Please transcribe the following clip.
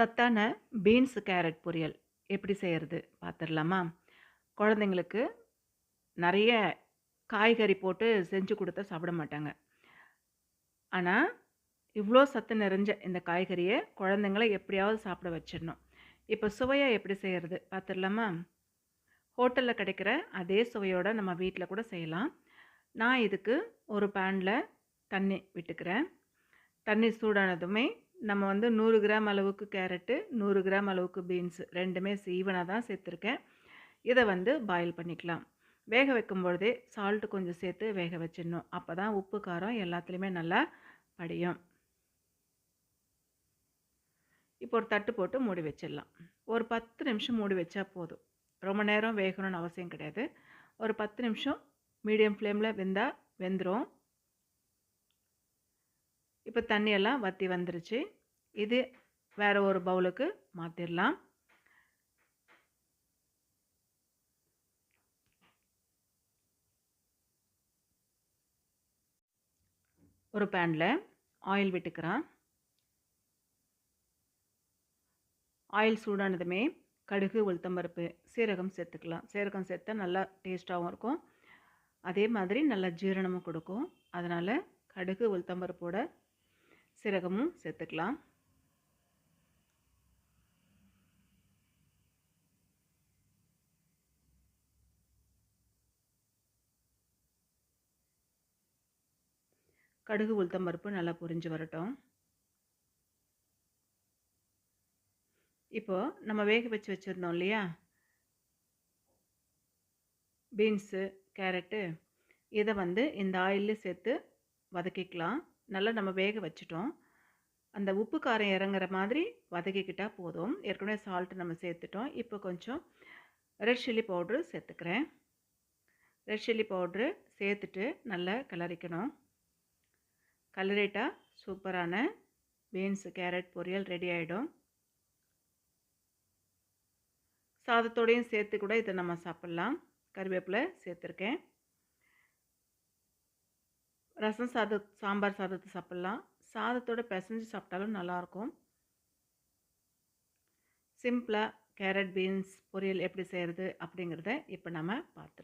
சத்தான beans carrot பொரியல். எப்படி செய்கிறது பார்த்துடலாமா குழந்தைங்களுக்கு நிறைய காய்கறி போட்டு செஞ்சு கொடுத்தா சாப்பிட மாட்டாங்க. ஆனால் இவ்வளோ சத்து நிறைஞ்ச இந்த காய்கறியை குழந்தைங்கள எப்படியாவது சாப்பிட வச்சிடணும். இப்போ சுவையாக எப்படி செய்கிறது பார்த்துடலாமா ஹோட்டலில் கிடைக்கிற அதே சுவையோடு நம்ம வீட்டில் கூட செய்யலாம். நான் இதுக்கு ஒரு பேனில் தண்ணி விட்டுக்கிறேன். தண்ணி சூடானதுமே நம்ம வந்து நூறு கிராம் அளவுக்கு கேரட்டு நூறு கிராம் அளவுக்கு பீன்ஸ் ரெண்டுமே ஈவனாக தான் சேர்த்துருக்கேன். இதை வந்து பாயில் பண்ணிக்கலாம். வேக வைக்கும் பொழுதே சால்ட்டு கொஞ்சம் சேர்த்து வேக வச்சிடணும். அப்போ தான் உப்பு காரம் எல்லாத்துலேயுமே நல்லா படியும். இப்போ ஒரு தட்டு போட்டு மூடி வச்சிடலாம். ஒரு பத்து நிமிஷம் மூடி வச்சா போதும். ரொம்ப நேரம் வேகணும்னு அவசியம் கிடையாது. ஒரு பத்து நிமிஷம் மீடியம் ஃப்ளேமில் வெந்தால் வெந்துடும் இப்போ தண்ணியெல்லாம் வற்றி வந்துருச்சு. இது வேறு ஒரு பவுலுக்கு மாற்றிடலாம் ஒரு பேனில் ஆயில் விட்டுக்கிறேன். ஆயில் சூடானதுமே கடுகு உளுத்தம்பருப்பு சீரகம் சேர்த்துக்கலாம். சீரகம் சேர்த்தா நல்லா டேஸ்ட்டாகவும் இருக்கும். அதே மாதிரி நல்லா ஜீரணமும் கொடுக்கும். அதனால் கடுகு உளுத்தம்பருப்போட சீரகமும் சேர்த்துக்கலாம். கடுகு உளுத்தம் பருப்பு நல்லா பொரிஞ்சு வரட்டும். இப்போது நம்ம வேக வச்சு வச்சுருந்தோம் இல்லையா? பீன்ஸு கேரட்டு இதை வந்து இந்த ஆயிலில் சேர்த்து வதக்கிக்கலாம். நல்லா நம்ம வேக வச்சுட்டோம். அந்த உப்பு காரம் இறங்குற மாதிரி வதக்கிக்கிட்டால் போதும். ஏற்கனவே சால்ட்டு நம்ம சேர்த்துட்டோம். இப்போ கொஞ்சம் ரெட் சில்லி பவுட்ரு சேர்த்துக்கிறேன். ரெட் சில்லி பவுட்ரு சேர்த்துட்டு நல்லா கிளறிக்கணும். கலரிட்டால் சூப்பரான பீன்ஸு கேரட் பொரியல் ரெடி ஆகிடும் சாதத்தோடையும் சேர்த்து கூட இதை நம்ம சாப்பிட்லாம். கருவேப்பிலை சேர்த்துருக்கேன். ரசம் சாத சாம்பார் சாதத்தை சாப்பிட்லாம். சாதத்தோடு பிசைஞ்சு சாப்பிட்டாலும் நல்லாயிருக்கும் சிம்பிளாக கேரட் பீன்ஸ் பொரியல் எப்படி செய்கிறது அப்படிங்கிறத இப்போ நம்ம பார்த்துருக்கோம்